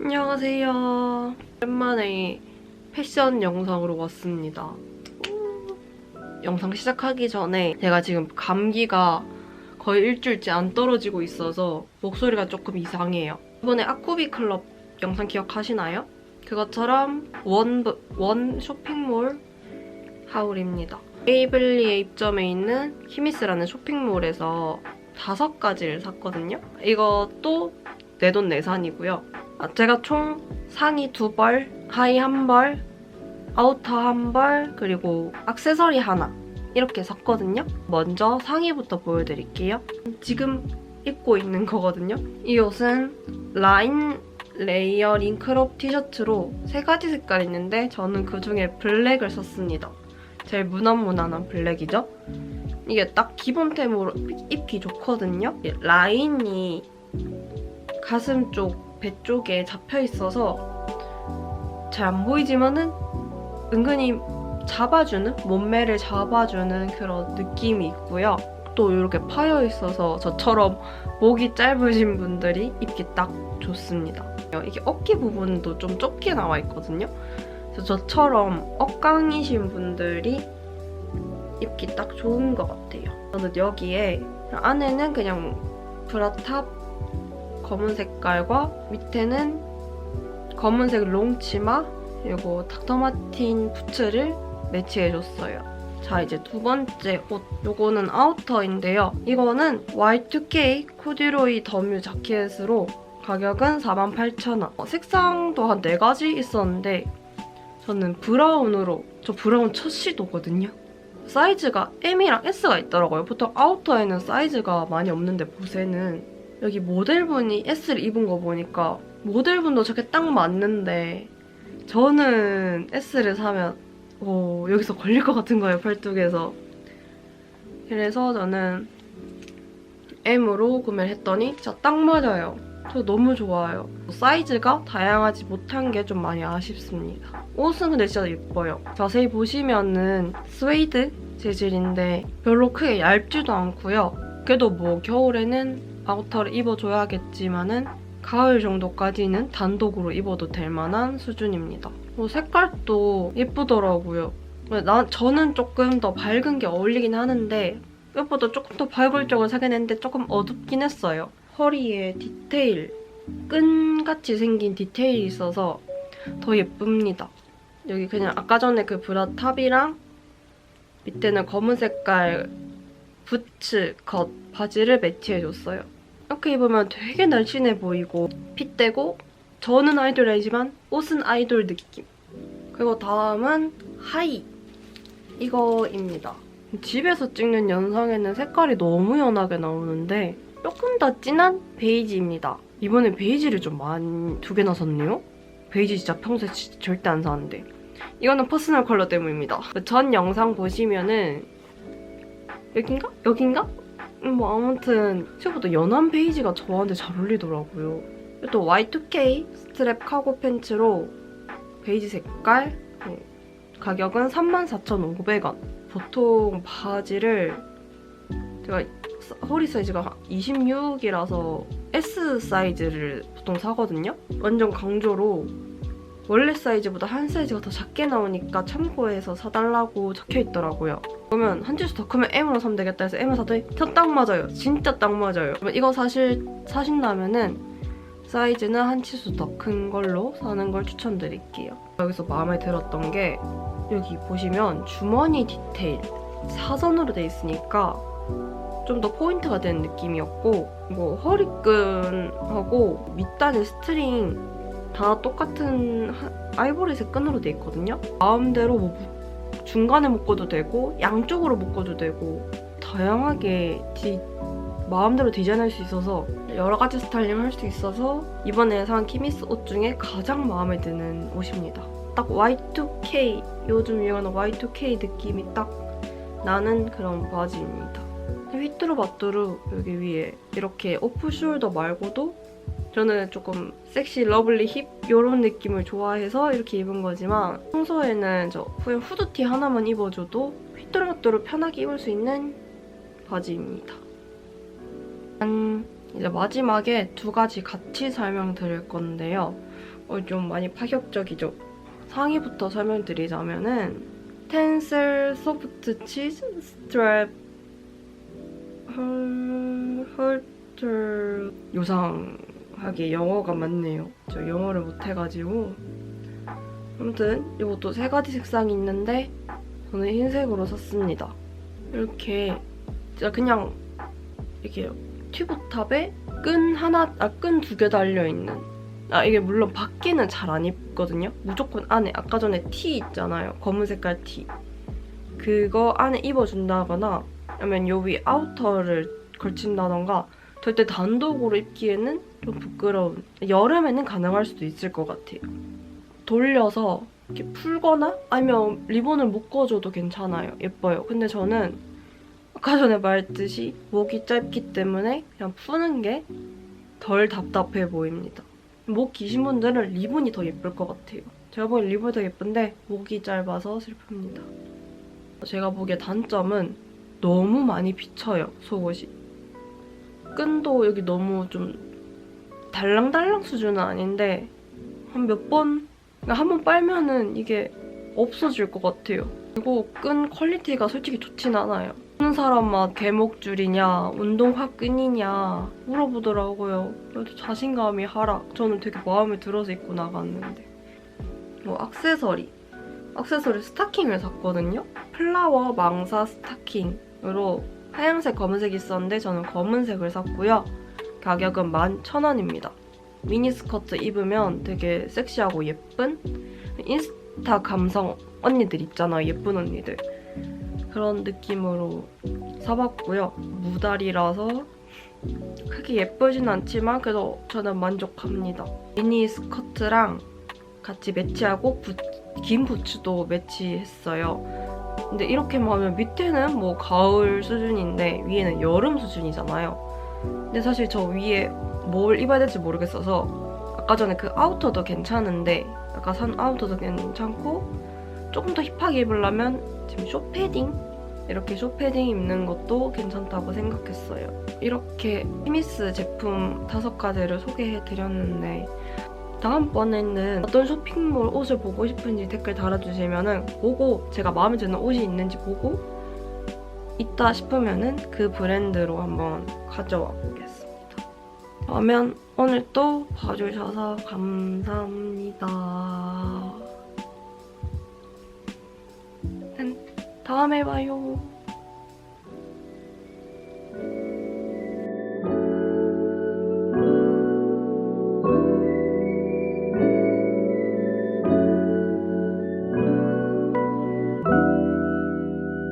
안녕하세요. 오랜만에 패션 영상으로 왔습니다. 우. 영상 시작하기 전에 제가 지금 감기가 거의 일주일째 안 떨어지고 있어서 목소리가 조금 이상해요. 이번에 아쿠비 클럽 영상 기억하시나요? 그것처럼 원, 원 쇼핑몰 하울입니다. 에이블리에 입점해 있는 히미스라는 쇼핑몰에서 다섯 가지를 샀거든요. 이것도 내돈 내산이고요. 아, 제가 총 상의 두 벌, 하의 한 벌, 아우터 한 벌, 그리고 액세서리 하나 이렇게 샀거든요. 먼저 상의부터 보여드릴게요. 지금 입고 있는 거거든요. 이 옷은 라인 레이어 링 크롭 티셔츠로 세 가지 색깔 있는데 저는 그 중에 블랙을 썼습니다. 제일 무난무난한 블랙이죠. 이게 딱 기본템으로 입기 좋거든요. 라인이 가슴 쪽, 배 쪽에 잡혀 있어서 잘 안 보이지만은 은근히 잡아주는 몸매를 잡아주는 그런 느낌이 있고요. 또 이렇게 파여 있어서 저처럼 목이 짧으신 분들이 입기 딱 좋습니다. 이게 어깨 부분도 좀 좁게 나와 있거든요. 그래서 저처럼 억강이신 분들이 입기 딱 좋은 것 같아요. 저는 여기에 안에는 그냥 브라탑 검은 색깔과 밑에는 검은색 롱 치마 그리고 닥터마틴 부츠를 매치해줬어요. 자 이제 두 번째 옷 요거는 아우터인데요. 이거는 Y2K 코듀로이 더뮤 자켓으로 가격은 48,000원. 어, 색상도 한 4가지 있었는데 저는 브라운으로 저 브라운 첫 시도거든요. 사이즈가 M이랑 S가 있더라고요. 보통 아우터에는 사이즈가 많이 없는데 보세는 여기 모델분이 S를 입은 거 보니까 모델분도 저게 딱 맞는데 저는 S를 사면 오, 여기서 걸릴 것 같은 거예요, 팔뚝에서. 그래서 저는 M으로 구매를 했더니 진짜 딱 맞아요. 저 너무 좋아요. 사이즈가 다양하지 못한 게 좀 많이 아쉽습니다. 옷은 근데 진짜 예뻐요. 자세히 보시면은 스웨이드 재질인데 별로 크게 얇지도 않고요. 그래도 뭐 겨울에는 아우터를 입어줘야겠지만은 가을 정도까지는 단독으로 입어도 될 만한 수준입니다. 뭐 색깔도 예쁘더라고요. 나, 저는 조금 더 밝은 게 어울리긴 하는데 이것보다 조금 더 밝을 쪽을 사긴 했는데 조금 어둡긴 했어요. 허리에 디테일, 끈같이 생긴 디테일이 있어서 더 예쁩니다. 여기 그냥 아까 전에 그 브라 탑이랑 밑에는 검은 색깔 부츠 겉 바지를 매치해줬어요. 이렇게 입으면 되게 날씬해 보이고 핏대고 저는 아이돌이 아니지만 옷은 아이돌 느낌. 그리고 다음은 하이 이거입니다. 집에서 찍는 영상에는 색깔이 너무 연하게 나오는데 조금 더 진한 베이지입니다. 이번에 베이지를 좀 많이 두 개나 샀네요. 베이지 진짜 평소에 절대 안 사는데 이거는 퍼스널 컬러 때문입니다. 전 영상 보시면은 여긴가? 여긴가? 음, 뭐 아무튼 생각보다 연한 베이지가 저한테 잘 어울리더라고요. 또 Y2K 스트랩 카고 팬츠로 베이지 색깔 네. 가격은 34,500원. 보통 바지를 제가 허리 사이즈가 26이라서 S 사이즈를 보통 사거든요. 완전 강조로 원래 사이즈보다 한 사이즈가 더 작게 나오니까 참고해서 사달라고 적혀 있더라고요. 그러면 한 치수 더 크면 M으로 사면 되겠다 해서 M을 사더니 딱 맞아요. 진짜 딱 맞아요. 이거 사실 사신다면은 사이즈는 한 치수 더 큰 걸로 사는 걸 추천드릴게요. 여기서 마음에 들었던 게 여기 보시면 주머니 디테일 사선으로 돼 있으니까 좀 더 포인트가 되는 느낌이었고 뭐 허리끈하고 밑단의 스트링 다 똑같은 하- 아이보리색 끈으로 돼 있거든요. 마음대로 뭐 무- 중간에 묶어도 되고 양쪽으로 묶어도 되고 다양하게 디, 마음대로 디자인할 수 있어서 여러 가지 스타일링 할 수 있어서 이번에 산 키미스 옷 중에 가장 마음에 드는 옷입니다. 딱 Y2K 요즘 유행하는 Y2K 느낌이 딱 나는 그런 바지입니다. 휘뚜루 마뚜루 여기 위에 이렇게 오프숄더 말고도 저는 조금 섹시, 러블리, 힙 이런 느낌을 좋아해서 이렇게 입은 거지만 평소에는 저 그냥 후드티 하나만 입어줘도 휘뚜루마뚜루 편하게 입을 수 있는 바지입니다. 짠! 이제 마지막에 두 가지 같이 설명드릴 건데요. 어, 좀 많이 파격적이죠. 상의부터 설명드리자면은 텐슬 소프트 치즈 스트랩 헐 헐트 요상 하게 영어가 많네요. 저 영어를 못해가지고 아무튼 이것도 세 가지 색상이 있는데 저는 흰색으로 샀습니다. 이렇게 진짜 그냥 이렇게 튜브탑에 끈 하나, 아, 끈 두 개 달려 있는. 아, 이게 물론 밖에는 잘 안 입거든요. 무조건 안에, 아까 전에 티 있잖아요. 검은 색깔 티. 그거 안에 입어준다거나, 아니면 요 위 아우터를 걸친다던가, 절대 단독으로 입기에는 좀 부끄러운. 여름에는 가능할 수도 있을 것 같아요. 돌려서 이렇게 풀거나, 아니면 리본을 묶어줘도 괜찮아요. 예뻐요. 근데 저는 아까 전에 말했듯이 목이 짧기 때문에 그냥 푸는 게 덜 답답해 보입니다. 목 기신 분들은 리본이 더 예쁠 것 같아요. 제가 보기엔 리본이 더 예쁜데 목이 짧아서 슬픕니다. 제가 보기에 단점은 너무 많이 비쳐요, 속옷이. 끈도 여기 너무 좀 달랑달랑 수준은 아닌데 한 몇 번, 한번 빨면은 이게 없어질 것 같아요. 그리고 끈 퀄리티가 솔직히 좋진 않아요. 쓰는 사람만 개목줄이냐 운동화 끈이냐 물어보더라고요. 그래도 자신감이 하락. 저는 되게 마음에 들어서 입고 나갔는데. 뭐 액세서리. 액세서리 스타킹을 샀거든요. 플라워 망사 스타킹으로 하얀색 검은색 있었는데 저는 검은색을 샀고요. 가격은 11,000원입니다. 미니스커트 입으면 되게 섹시하고 예쁜 인스타 감성 언니들 있잖아요. 예쁜 언니들. 그런 느낌으로 사봤고요. 무다리라서 크게 예쁘진 않지만 그래도 저는 만족합니다. 미니 스커트랑 같이 매치하고 부- 긴 부츠도 매치했어요. 근데 이렇게만 하면 밑에는 뭐 가을 수준인데 위에는 여름 수준이잖아요. 근데 사실 저 위에 뭘 입어야 될지 모르겠어서 아까 전에 그 아우터도 괜찮은데 아까 산 아우터도 괜찮고 조금 더 힙하게 입으려면 지금 쇼패딩 이렇게 쇼패딩 입는 것도 괜찮다고 생각했어요. 이렇게 스미스 제품 다섯 가지를 소개해 드렸는데 다음번에는 어떤 쇼핑몰 옷을 보고 싶은지 댓글 달아주시면은 보고 제가 마음에 드는 옷이 있는지 보고 있다 싶으면은 그 브랜드로 한번 가져와 보겠습니다. 그러면 오늘 또 봐주셔서 감사합니다. 다음에 봐요.